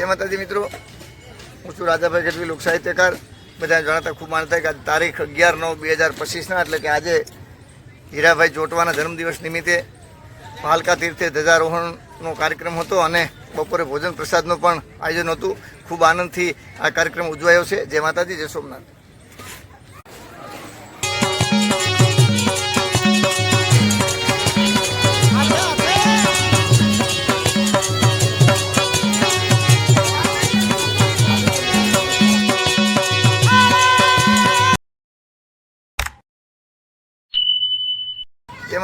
જય માતાજી મિત્રો, હું છું રાજાભાઈ ગઢવી, લોક સાહિત્યકાર. બધાને જણાતા ખૂબ માન થાય કે તારીખ અગિયાર નવ બે હજાર પચીસના, એટલે કે આજે હીરાભાઈ જોટવાના જન્મદિવસ નિમિત્તે પાલકા તીર્થે ધ્વજારોહણનો કાર્યક્રમ હતો અને બપોરે ભોજન પ્રસાદનું પણ આયોજન હતું. ખૂબ આનંદથી આ કાર્યક્રમ ઉજવાયો છે. જય માતાજી, જય સોમનાથ.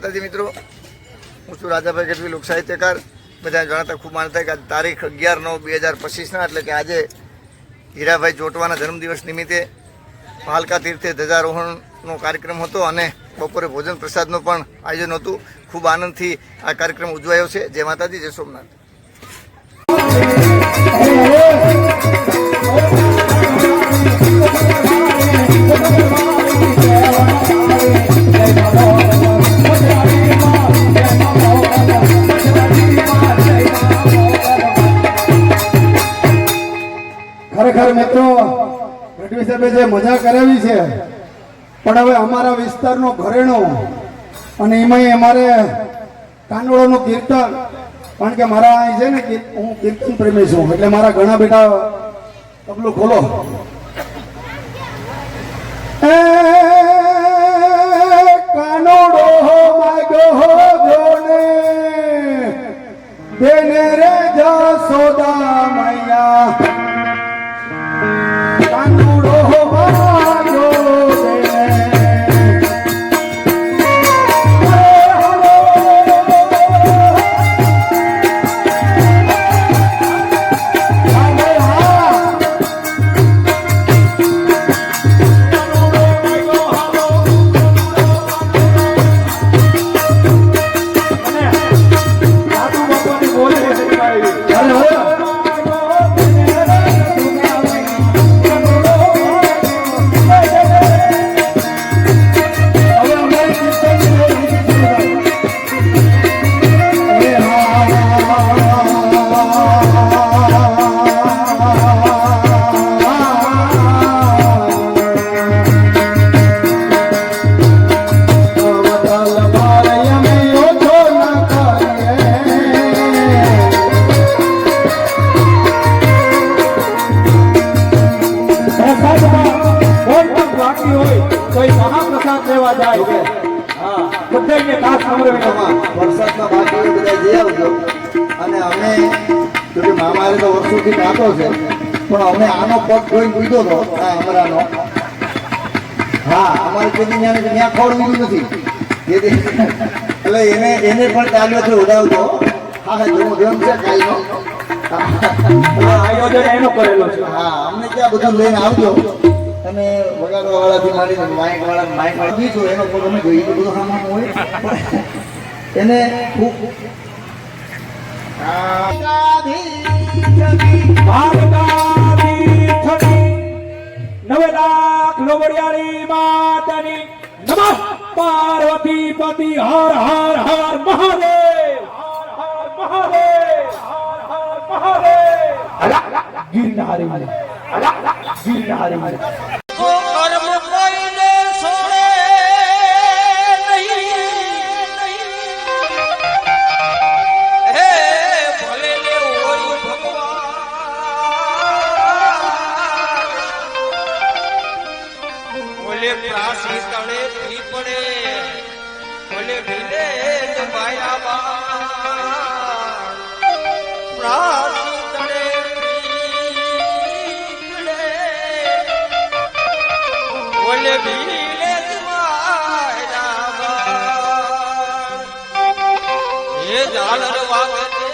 માતાજી મિત્રો, હું છું રાજાભાઈ ગઢવી લોકસાહિત્યકાર બધા જણાતા ખૂબ માનતા કે તારીખ અગિયાર નવ બે હજાર પચીસના એટલે કે આજે હીરાભાઈ જોટવાના જન્મદિવસ નિમિત્તે પાલકા તીર્થે ધ્વજારોહણનો કાર્યક્રમ હતો અને બપોરે ભોજન પ્રસાદનું પણ આયોજન હતું. ખૂબ આનંદથી આ કાર્યક્રમ ઉજવાયો છે. જય માતાજી, જય સોમનાથ. મિત્રો ગઢવી સાહેબે જે મજા કરાવી છે, પણ હવે અમારા વિસ્તારનો ઘરેણો અને એમાંય અમારે કાનોડાનું કીર્તન, કારણ કે મારા અહીં છે ને હું કીર્તન પ્રેમી છું, એટલે મારા ઘણા બેટા તબલું ખોલો. કાનોડો માગ્યો જોને બેને રે જસોદા મૈયા. મામારે તો છે. પણ અમે આનો પગ જોઈને પૂછ્યો હતો આ અમરાનો. હા અમારે તે ત્યાં ત્યાં ખોડવું નથી. એટલે એને એને પણ ચાલ્યો ઉડાવતો હા હા જેવો જેમ છે કાલનો. આયોજન એનો કરેલો છે. હા અમને ત્યાં બધું લઈને આવજો. અને વગાડવા વાળાથી માંડીને માઇક વાળા માઇક વાળા એનો પગ અમે જોઈએ બધું સામાન હોય. એને ખૂબ ભારતાની પાર્વતી પતિ હર હર હર મહાદેવ મહાદેવ. મહાદેવ અલા ગિરનારી. ઓ ગિરનારી કર્મ એ ઝાલર વાગે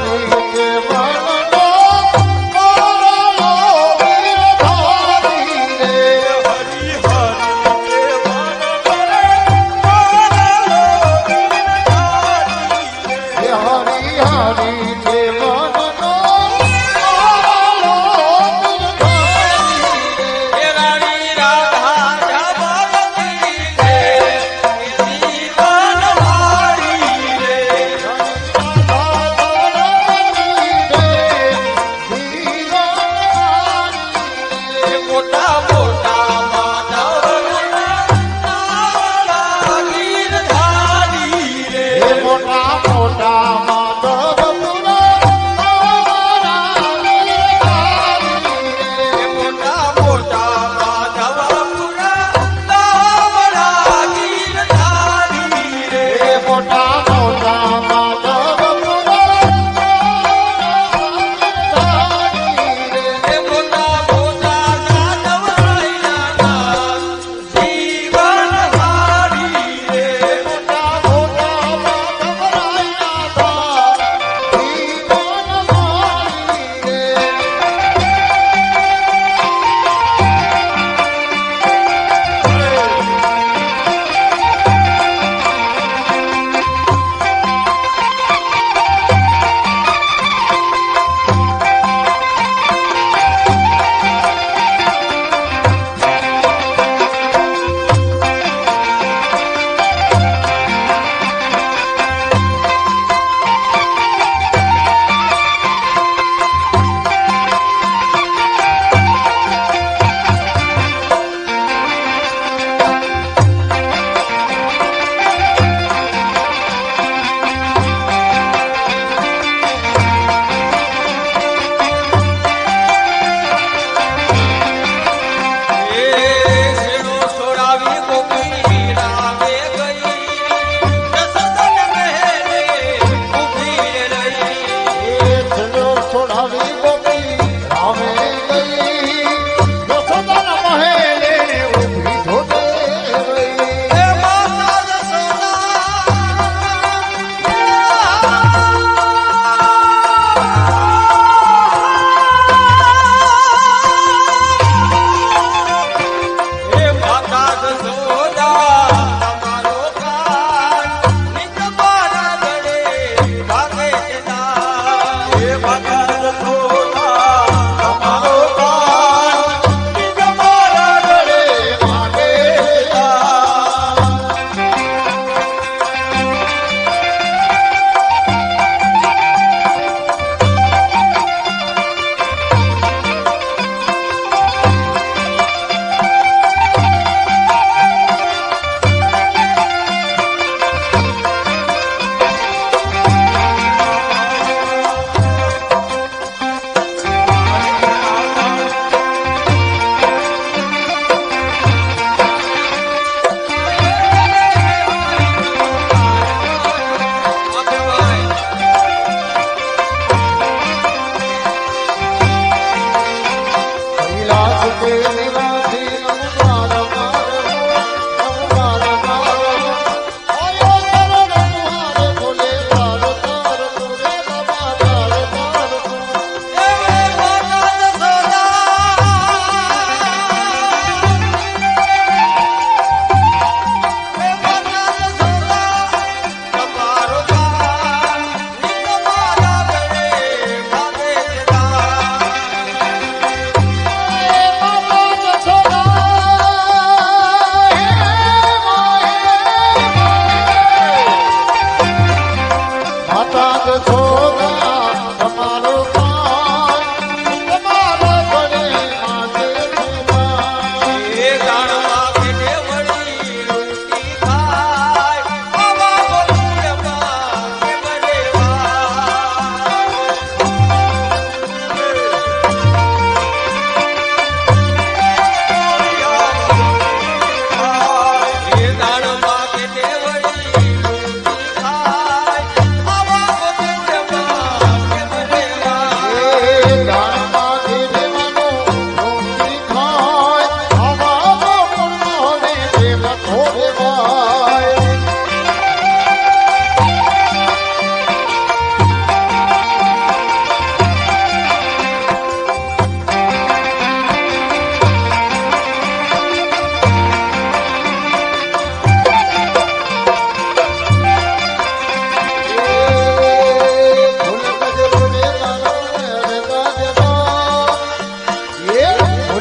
Amém.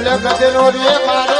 જગત નો રે મારે.